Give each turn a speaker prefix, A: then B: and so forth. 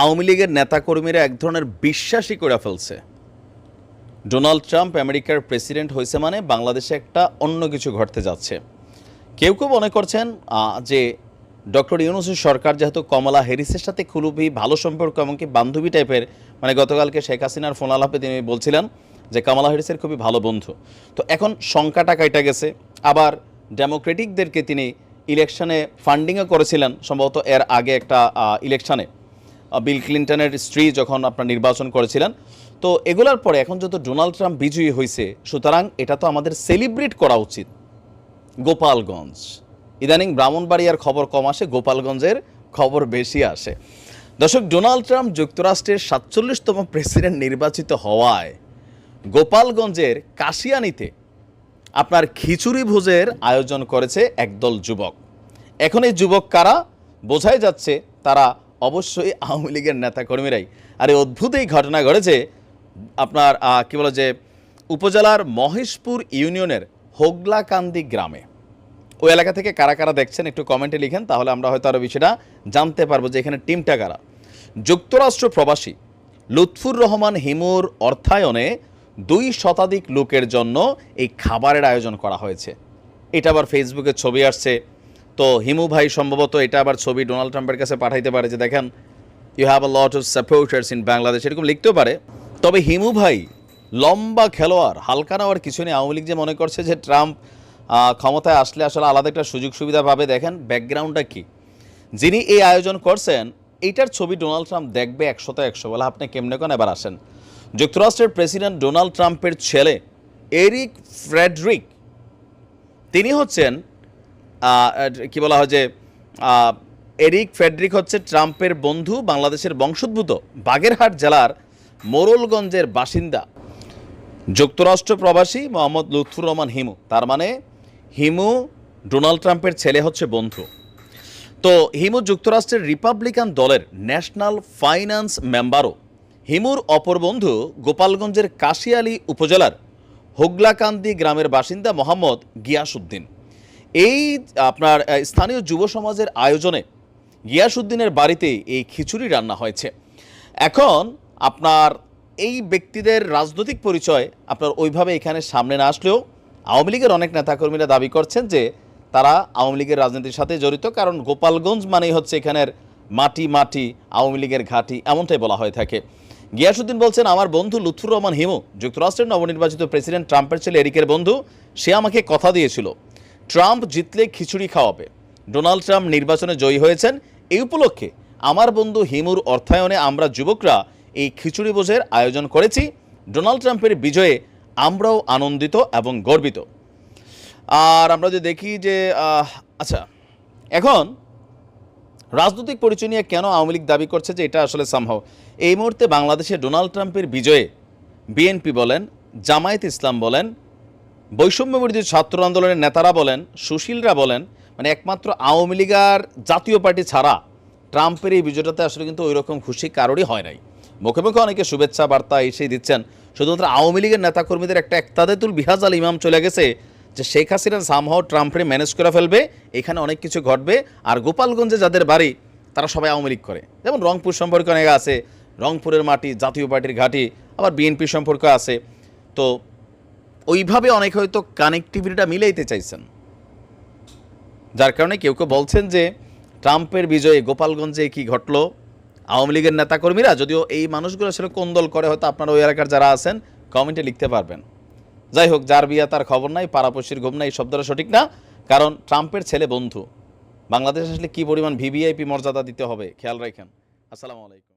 A: আওয়ামী লীগের নেতাকর্মীরা এক ধরনের বিশ্বাসই করে ফেলছে। ডোনাল্ড ট্রাম্প আমেরিকার প্রেসিডেন্ট হয়েছে মানে বাংলাদেশে একটা অন্য কিছু ঘটতে যাচ্ছে। কেউ কেউ মনে করছেন যে ডক্টর ইউনুসের সরকার যেহেতু কমলা হ্যারিসের সাথে খুবই ভালো সম্পর্ক এমনকি বান্ধবী টাইপের মানে গতকালকে শেখ হাসিনার ফোন আলাপে তিনি বলছিলেন যে কামালা হ্যারিসের খুবই ভালো বন্ধু। তো এখন সংখ্যাটা কাইটা গেছে। আবার ডেমোক্রেটিকদেরকে তিনি ইলেকশনে ফান্ডিংও করেছিলেন, সম্ভবত এর আগে একটা ইলেকশনে। বিল ক্লিন্টনের স্ত্রী যখন আপনার নির্বাচন করেছিলেন। তো এগুলার পরে এখন যত ডোনাল্ড ট্রাম্প বিজয়ী হয়েছে সুতরাং এটা তো আমাদের সেলিব্রেট করা উচিত। গোপালগঞ্জ। ইদানিং ব্রাহ্মণবাড়িয়ার খবর কম আসে, গোপালগঞ্জের খবর বেশি আসে। দর্শক, ডোনাল্ড ট্রাম্প যুক্তরাষ্ট্রের সাতচল্লিশতম প্রেসিডেন্ট নির্বাচিত হওয়ায় গোপালগঞ্জের কাশিয়ানিতে আপনার খিচুড়ি ভোজের আয়োজন করেছে একদল যুবক। এখন এই যুবক কারা? বোঝাই যাচ্ছে তারা অবশ্যই আওয়ামী লীগের নেতাকর্মীরাই। আর এই অদ্ভুত এই ঘটনা ঘটেছে। আপনার কী বলে যে, উপজেলার মহেশপুর ইউনিয়নের হোগলাকান্দি গ্রামে। ওই এলাকা থেকে কারা কারা দেখছেন একটু কমেন্টে লিখেন, তাহলে আমরা হয়তো আরও বিষয়টা জানতে পারব যে এখানে টিমটা কারা। যুক্তরাষ্ট্র প্রবাসী লুৎফুর রহমান হিমুর অর্থায়নে দুই শতাধিক লোকের জন্য এই খাবারের আয়োজন করা হয়েছে। এটা আবার ফেসবুকে ছবি আসছে। তো হিমু ভাই সম্ভবত এটা আবার ছবি ডোনাল্ড ট্রাম্পের কাছে পাঠাইতে পারে যে দেখেন you have a lot of supporters in Bangladesh এরকম লিখতেও পারে। তবে হিমু ভাই, লম্বা খেলোয়াড়, হালকা নেওয়ার কিছু নেই। আওয়ামী লীগ যে মনে করছে যে ট্রাম্প ক্ষমতায় আসলে আসলে আলাদা একটা সুযোগ সুবিধা পাবে, দেখেন ব্যাকগ্রাউন্ডটা কি। যিনি এই আয়োজন করছেন, এইটার ছবি ডোনাল্ড ট্রাম্প দেখবে একশত একশো। বলে, আপনি কেমনে কোন এবার আসেন? যুক্তরাষ্ট্রের প্রেসিডেন্ট ডোনাল্ড ট্রাম্পের ছেলে এরিক ফ্রেডরিক, তিনি হচ্ছেন কি বলা হয় যে এরিক ফেডরিক হচ্ছে ট্রাম্পের বন্ধু, বাংলাদেশের বংশোদ্ভূত, বাগেরহাট জেলার মোরলগঞ্জের বাসিন্দা। যুক্তরাষ্ট্র প্রবাসী মোহাম্মদ লুৎফুর রহমান হিমু, তার মানে হিমু ডোনাল্ড ট্রাম্পের ছেলে হচ্ছে বন্ধু। তো হিমু যুক্তরাষ্ট্রের রিপাবলিকান দলের ন্যাশনাল ফাইন্যান্স মেম্বারও। হিমুর অপর বন্ধু গোপালগঞ্জের কাশিয়ালী উপজেলার হোগলাকান্দি গ্রামের বাসিন্দা মোহাম্মদ গিয়াসউদ্দিন। এই, আপনার স্থানীয় যুব সমাজের আয়োজনে গিয়াসউদ্দিনের বাড়িতে এই খিচুড়ি রান্না হয়েছে। এখন আপনার এই ব্যক্তিদের রাজনৈতিক পরিচয় আপনার ওইভাবে এখানে সামনে না আসলেও আওয়ামী লীগের অনেক নেতাকর্মীরা দাবি করছেন যে তারা আওয়ামী লীগের রাজনীতির সাথে জড়িত, কারণ গোপালগঞ্জ মানেই হচ্ছে এখানের মাটি মাটি, আওয়ামী লীগের ঘাঁটি এমনটাই বলা হয়ে থাকে। গিয়াসুদ্দিন বলছেন, আমার বন্ধু লুৎফুর রহমান হিমু, যুক্তরাষ্ট্রের নবনির্বাচিত প্রেসিডেন্ট ট্রাম্পের ছেলে এরিকের বন্ধু, সে আমাকে কথা দিয়েছিল। ট্রাম্প জিতলে খিচুড়ি খাওয়াবে। ডোনাল্ড ট্রাম্প নির্বাচনে জয়ী হয়েছেন। এই উপলক্ষে আমার বন্ধু হিমুর অর্থায়নে আমরা যুবকরা এই খিচুড়ি বোঝের আয়োজন করেছি। ডোনাল্ড ট্রাম্পের বিজয়ে আমরাও আনন্দিত এবং গর্বিত। আর আমরা যদি দেখি যে আচ্ছা এখন রাজনৈতিক পরিচয় নিয়ে কেন আওয়ামী লীগ দাবি করছে যে এটা আসলে সম্ভব এই মুহূর্তে বাংলাদেশে ডোনাল্ড ট্রাম্পের বিজয়ে বিএনপি বলেন, জামায়াত ইসলাম বলেন বৈষম্য বিরোধী ছাত্র আন্দোলনের নেতারা বলেন, সুশীলরা বলেন মানে একমাত্র আওয়ামী লীগ আর জাতীয় পার্টি ছাড়া ট্রাম্পের এই বিজয়টাতে আসলে কিন্তু ওই রকম খুশি কারোরই হয় নাই। মুখে মুখে অনেকে শুভেচ্ছা বার্তা এসেই দিচ্ছেন, শুধুমাত্র আওয়ামী লীগের নেতাকর্মীদের একটা একতাদেতুল বিহাজ আল ইমাম চলে গেছে, যে শেখ হাসিনা সামহাও ট্রাম্পরে ম্যানেজ করে ফেলবে, এখানে অনেক কিছু ঘটবে, আর গোপালগঞ্জে যাদের বাড়ি, তারা সবাই আওয়ামী লীগ করে। যেমন রংপুর সম্পর্কে অনেক আছে, রংপুরের মাটি, জাতীয় পার্টির ঘাঁটি, আবার বিএনপি সম্পর্ক আছে। তো ওইভাবে অনেক হয়তো কানেক্টিভিটিটা মিলাইতে চাইছেন। যার কারণে কেউ কেউ বলছেন যে, ট্রাম্পের বিজয়ে গোপালগঞ্জে কি ঘটলো? আওয়ামী লীগের নেতাকর্মীরা, যদিও এই মানুষগুলো আসলে কোন দল করে, হয়তো আপনারা ওই এলাকার যারা আছেন কমেন্টে লিখতে পারবেন। যাই হোক, যার বিয়া তার খবর নাই, পাড়াপড়শির ঘুম নাই শব্দটা সঠিক না। কারণ ট্রাম্পের ছেলে বন্ধু। বাংলাদেশ আসলে কি পরিমাণ ভিভিআইপি মর্যাদা দিতে হবে? খেয়াল রাখেন। আসসালামু আলাইকুম।